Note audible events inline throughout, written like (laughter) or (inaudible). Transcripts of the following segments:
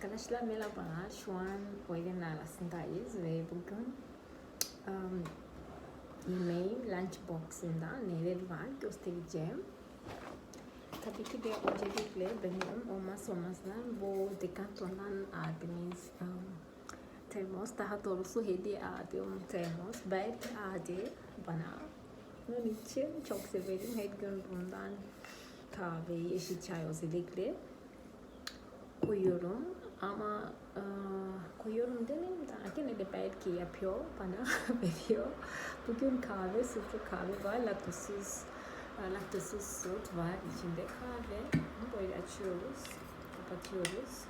Arkadaşlar merhaba. Şu an öğlen arasındayız ve bugün um, yemeğim lunchbox'ında neler var göstereceğim. Tabii ki de öncelikle benim olmaz olmazlar bu Decathlon'dan aldığımız um, termos. Daha doğrusu hediye aldığım termos. Belki aldı bana. Bunun için çok severim. Her gün bundan kahve, yeşil çay özellikle koyuyorum ama e, koyuyorum demeyeyim de gene de belki yapıyor bana (laughs) veriyor. Bugün kahve, sütlü kahve var, laktosuz, e, laktosuz süt var içinde kahve. Böyle açıyoruz, kapatıyoruz.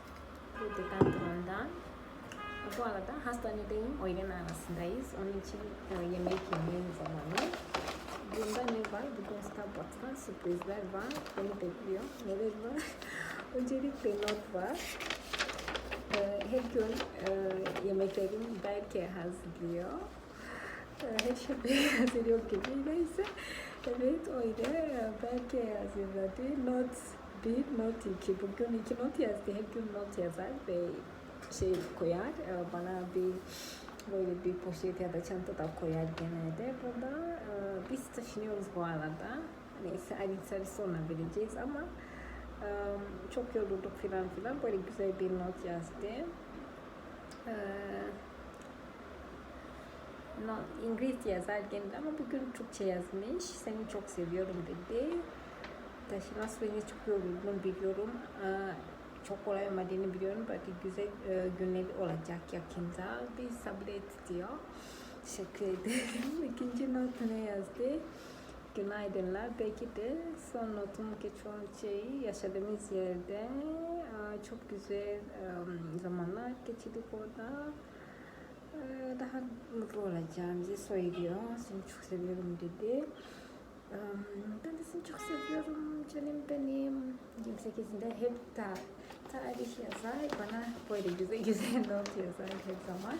Bu Decathlon'dan. Bu arada hastanedeyim, öğlen arasındayız. Onun için e, yemek yemeği zamanı. Bunda ne var? Bugün Starbucks'tan sürprizler var. Beni bekliyor. Neler var? (laughs) Öncelikle not var. Her gün e, yemeklerim belki hazırlıyor. Ee, her şey (laughs) hazırlıyor gibi neyse. Evet öyle belki hazırladı. Not bir, not iki. Bugün iki not yazdı. Her gün not yazar ve şey koyar. Ee, bana bir böyle bir poşet ya da çanta da koyar genelde. Burada e, biz taşınıyoruz bu arada. Neyse ayrıntıları sonra vereceğiz ama e, çok yorulduk filan filan. Böyle güzel bir not yazdı. İngilizce yazar genelde ama bugün Türkçe yazmış. Seni çok seviyorum dedi. Taşıma süreci çok yoruldum biliyorum. Çok kolay olmadığını biliyorum. Belki güzel günler olacak yakında. Bir sabret diyor. Teşekkür ederim. (laughs) İkinci not ne yazdı? Günaydınlar. Belki de son notum geçen şey yaşadığımız yerde e, çok güzel e, zamanlar geçirdik orada. E, daha mutlu olacağımızı söylüyor. Seni çok seviyorum dedi. Ben de seni çok seviyorum canım benim. 28'inde hep ta, tarih yazar. Bana böyle güzel (laughs) güzel not yazar her zaman.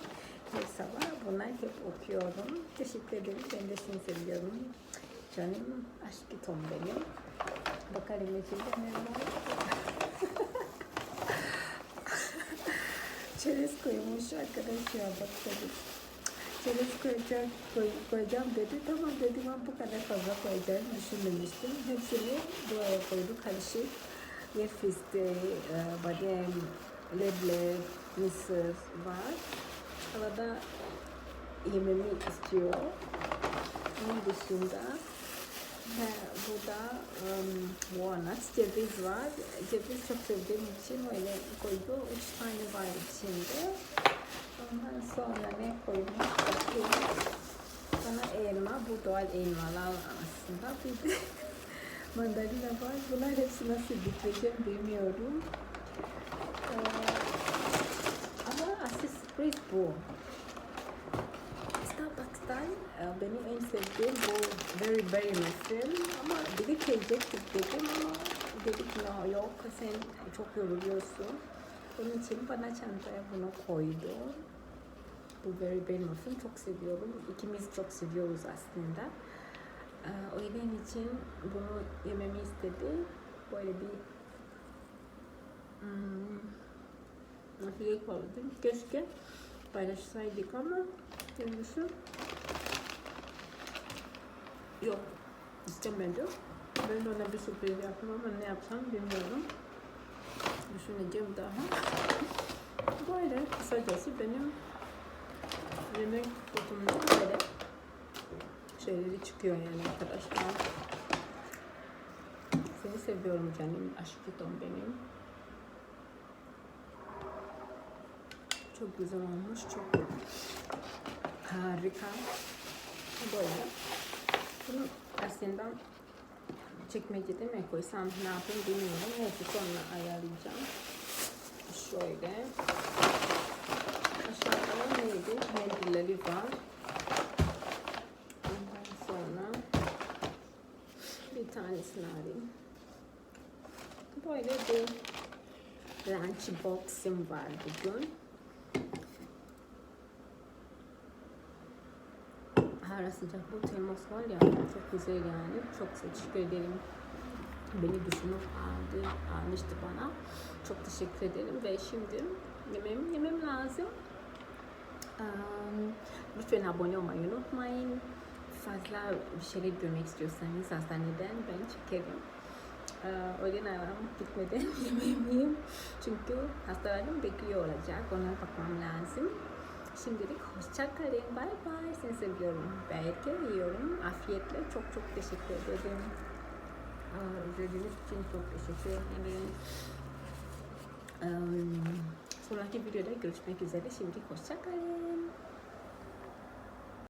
Her sabah bunlar hep okuyorum. Teşekkür ederim. Ben de seni seviyorum. Canım aşk tom benim. Bakalım içinde ne var. (laughs) Çerez koymuş arkadaşlar bak tabii. Çerez koyacağım, koy, koyacağım dedi. Tamam dedim ama bu kadar fazla koyacağım düşünmemiştim. Hepsini buraya koyduk karışık. Yer fıstığı, e, badem, leblebi, mısır var. Arada yememi istiyor. Onun dışında He, burada um, walnuts, ceviz var. Ceviz çok sevdiğim için öyle koydu. Üç tane var içinde. Ondan sonra ne koymuş? Bakayım. Bana elma, bu doğal elmalar aslında. (laughs) Bir de mandalina var. Bunlar hepsi nasıl bitireceğim bilmiyorum. Ee, ama asıl sürpriz bu. Starbucks'tan e, benim sevdiğim bu Very Berry Muffin ama dedik gelecektik dedim ama dedik no yok sen çok yoruluyorsun. Onun için bana çantaya bunu koydu. Bu Very Berry Muffin çok seviyorum. İkimiz çok seviyoruz aslında. E, o yüzden için bunu yememi istedi. Böyle bir hmm, nasıl yapalım? Keşke paylaşsaydık ama Görmüşüm. Yok. istemedi. Ben de ona bir sürpriz yaptım ama ne yapsam bilmiyorum. Düşüneceğim daha. Böyle kısacası benim yemek kutumda böyle şeyleri çıkıyor yani arkadaşlar. Seni seviyorum canım. Aşkıtom benim. Çok güzel olmuş. Çok harika. Böyle. Aslında çekmecede mi koysam ne yapayım bilmiyorum. Neyse sonra ayarlayacağım. Şöyle. Aşağıda neydi? Mendilleri var. Ondan sonra bir tanesini alayım. Böyle bir lunch box'im var bugün. Hara sıcak bu termos var ya çok güzel yani. Çok teşekkür ederim. beni düşünüp aldı, almıştı bana. Çok teşekkür ederim ve şimdi yemem, yemem lazım. Lütfen abone olmayı unutmayın. Fazla bir şeyler görmek istiyorsanız hastaneden ben çekerim. O yüzden aram gitmeden (laughs) yemeyeyim. Çünkü hastalarım bekliyor olacak. Ona bakmam lazım. Şimdilik hoşça kalın. Bye bye. Seni seviyorum. Belki yiyorum. Afiyetle. Çok çok teşekkür ederim. İzlediğiniz için çok teşekkür ederim. Sonraki videoda görüşmek üzere. Şimdilik hoşça kalın.